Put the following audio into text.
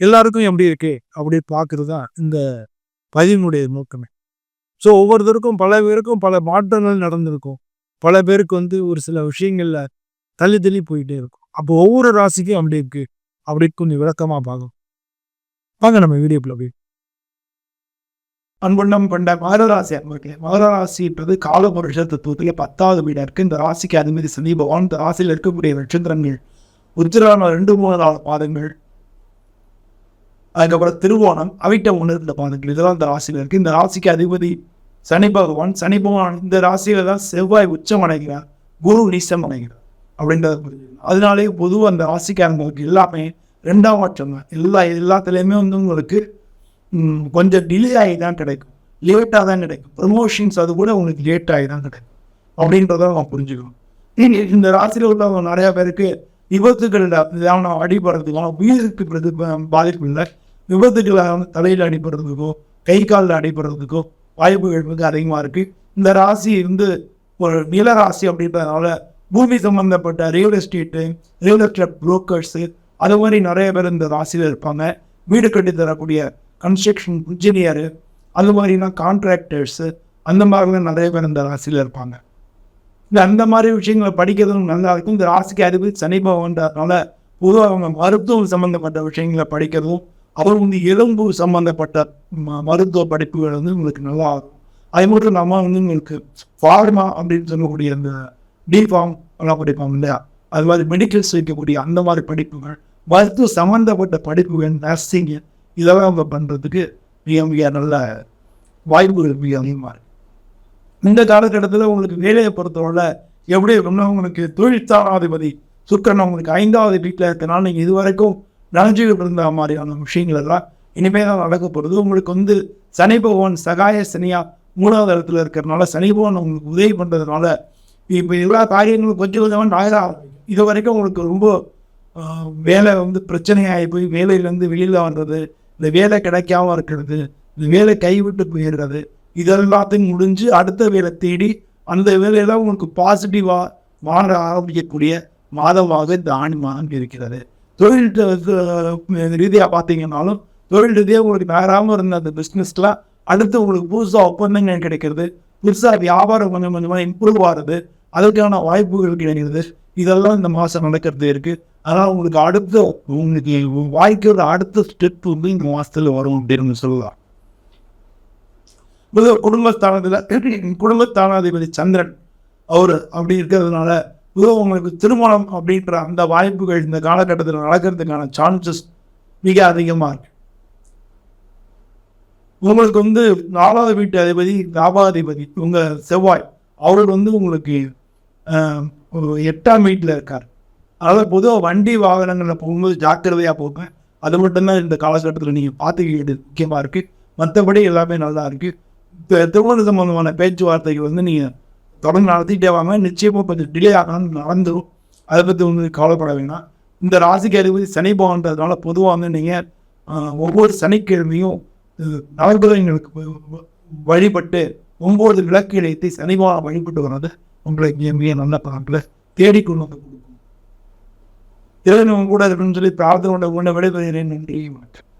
எல்லாருக்கும் எப்படி இருக்கு அப்படி பார்க்கறது தான் இந்த பதிவினுடைய நோக்கமே. ஸோ ஒவ்வொருத்தருக்கும் பல பேருக்கும் பல மாற்றங்கள் நடந்திருக்கும். பல பேருக்கு வந்து ஒரு சில விஷயங்கள்ல தள்ளி தள்ளி போயிட்டே இருக்கும். அப்போ ஒவ்வொரு ராசிக்கும் அப்படி இருக்கு. அப்படி கொஞ்சம் விளக்கமாக பார்க்கும் வாங்க நம்ம வீடியோக்குள்ள போய். அன்புண்ணம் கொண்ட மகராசி அன்பர்களே மகராசின்றது கால வருஷ தத்துவத்திலே பத்தாவது வீடாக இருக்குது இந்த ராசிக்கு அதுமாரி சனி பகவான். இந்த ராசியில் இருக்கக்கூடிய நட்சத்திரங்கள் உத்திரான ரெண்டு மூணு பாதங்கள். அதுக்கப்புறம் திருவோணம் அவிட்டம் ஒன்று இந்த பாதங்கள் இதெல்லாம் இந்த ராசியில் இருக்குது இந்த ராசிக்கு அதிபதி சனி பகவான். சனி பகவான் இந்த ராசியில் தான் செவ்வாய் உச்சம் அடைகிறார் குரு நீசம் அடைகிறார் அப்படின்றத புரிஞ்சுக்கணும் அதனாலே பொதுவாக அந்த ராசிக்காரங்களுக்கு எல்லாமே ரெண்டாம் பட்சம் தான். எல்லா எல்லாத்துலேயுமே வந்து உங்களுக்கு கொஞ்சம் டிலே ஆகி தான் கிடைக்கும். லேட்டாக தான் கிடைக்கும். ப்ரமோஷன்ஸ் அது கூட உங்களுக்கு லேட் ஆகி தான் கிடைக்கும். அப்படின்றத நான் புரிஞ்சுக்கணும். இந்த ராசியில் உள்ளவங்க நிறையா பேருக்கு விபத்துக்கள் இதான உயிருக்கு பிரதி பாதிப்பு இல்லை. விபத்துக்களை வந்து தலையில் அடிபடுறதுக்கோ கை காலில் அடிபடுறதுக்கோ வாய்ப்புகள் மிக அதிகமாக இருக்குது இந்த ராசி வந்து ஒரு நில ராசி அப்படின்றதுனால பூமி சம்பந்தப்பட்ட real estate real estate brokers அது மாதிரி நிறைய பேர் இந்த ராசியில் இருப்பாங்க. வீடு கட்டி தரக்கூடிய கன்ஸ்ட்ரக்ஷன் இன்ஜினியரு அது மாதிரினா கான்ட்ராக்டர்ஸு அந்த மாதிரிலாம் நிறைய பேர் இந்த ராசியில் இருப்பாங்க. இந்த அந்த மாதிரி விஷயங்களை படிக்கிறதும் நல்லா இருக்கும். இந்த ராசிக்கு அதிபதி சனி பகவான்றதுனால பொதுவாக அவங்க மருத்துவம் சம்மந்தப்பட்ட விஷயங்களை படிக்கிறதும் அப்புறம் வந்து எலும்பு சம்மந்தப்பட்ட ம மருத்துவ படிப்புகள் வந்து உங்களுக்கு நல்லா இருக்கும் அது மட்டும் இல்லாமல் வந்து உங்களுக்கு ஃபார்மா அப்படின்னு சொல்லக்கூடிய அந்த டிஃபார்ம் எல்லாம் படிப்பாங்க இல்லையா? அது மாதிரி மெடிக்கல்ஸ் வைக்கக்கூடிய அந்த மாதிரி படிப்புகள் மருத்துவ சம்மந்தப்பட்ட படிப்புகள் நர்சிங்கு இதெல்லாம் அவங்க பண்ணுறதுக்கு மிக மிக நல்ல வாய்ப்புகள் மிக அதிகமாக இருக்குது இந்த காலகட்டத்தில் உங்களுக்கு வேலையை பொறுத்தவரை எப்படி இருக்கும்னா உங்களுக்கு தொழிற்சாலாதிபதி சுக்கரன் உங்களுக்கு ஐந்தாவது வீட்டில் இருக்கனால நீங்கள் இதுவரைக்கும் நினைச்சுக்கிட்டு இருந்த மாதிரியான விஷயங்கள் எல்லாம் இனிமேல் தான் நடக்க போகிறது உங்களுக்கு வந்து சனி பகவான் சகாய சனியா மூணாவது இடத்துல இருக்கிறதுனால சனி பகவான் உங்களுக்கு உதவி பண்ணுறதுனால இப்போ எல்லா காரியங்களும் கொஞ்சம் கொஞ்சமாக நாயதா இது வரைக்கும் உங்களுக்கு ரொம்ப வேலை வந்து பிரச்சனையாகி போய் வேலையிலேருந்து வெளியில் வர்றது இந்த வேலை கிடைக்காம இருக்கிறது இந்த வேலை கைவிட்டு போயிடுறது இதெல்லாத்தையும் முடிஞ்சு அடுத்த வேலை தேடி அந்த வேலையெல்லாம் உங்களுக்கு பாசிட்டிவாக மாற ஆரம்பிக்கக்கூடிய மாதமாக இந்த ஆணி மாதம் இருக்கிறது தொழில் ரீதியாக பார்த்தீங்கன்னாலும் தொழில் ரீதியாக உங்களுக்கு நேராமல் இருந்த அந்த பிஸ்னஸில் அடுத்து உங்களுக்கு புதுசாக ஒப்பந்தங்கள் கிடைக்கிறது. புதுசாக வியாபாரம் கொஞ்சம் கொஞ்சமாக இம்ப்ரூவ் ஆகுது. அதற்கான வாய்ப்புகள் கிடைக்கிறது இதெல்லாம் இந்த மாதம் நடக்கிறது இருக்குது அதனால் உங்களுக்கு அடுத்த உங்களுக்கு வாழ்க்கையோட அடுத்த ஸ்டெப் வந்து இந்த மாதத்தில் வரும் அப்படின்னு சொல்லலாம். குடும்பஸ்தானத்தில் குடும்பஸ்தானாதிபதி சந்திரன் அவர் அப்படி இருக்கிறதுனால உங்களுக்கு திருமணம் அப்படின்ற அந்த வாய்ப்புகள் இந்த காலகட்டத்தில் நடக்கிறதுக்கான சான்சஸ் மிக அதிகமாக இருக்கு. உங்களுக்கு வந்து நாலாவது வீட்டு அதிபதி லாபாதிபதி உங்கள் செவ்வாய் அவர் வந்து உங்களுக்கு எட்டாம் வீட்டில் இருக்கார். அதாவது பொதுவாக வண்டி வாகனங்களில் போகும்போது ஜாக்கிரதையாக போங்க. அது மட்டும்தான் இந்த காலகட்டத்தில் நீங்கள் பார்த்துக்கிட்டு முக்கியமாக இருக்குது மற்றபடி எல்லாமே நல்லா இருக்குது திருமண சம்பந்தமான பேச்சுவார்த்தைக்கு வந்து நீங்கள் தொடர்ந்து நடத்திட்டே வாங்க. நிச்சயமாக கொஞ்சம் டிலே ஆகணும் நடந்துடும் அதை பற்றி வந்து கவலைப்பட வேணாம். இந்த ராசிக்கு அதிபதி சனி பகவான்றதுனால பொதுவாக வந்து நீங்கள் ஒவ்வொரு சனிக்கிழமையும் அஹ், நவகிரகங்களுக்கு வ- வழிபட்டு ஒம்பது விளக்கு இழைத்து சனி வழிபட்டு வர்றது உங்களுக்கு மிக மிக நல்ல பலன்களை தேடிக்கொண்டு வந்து கொடுக்கும். இறைவன் கூட இருக்குன்னு சொல்லி பிரார்த்தனை கொண்ட விடைபெறுகிறேன். நன்றி வணக்கம்.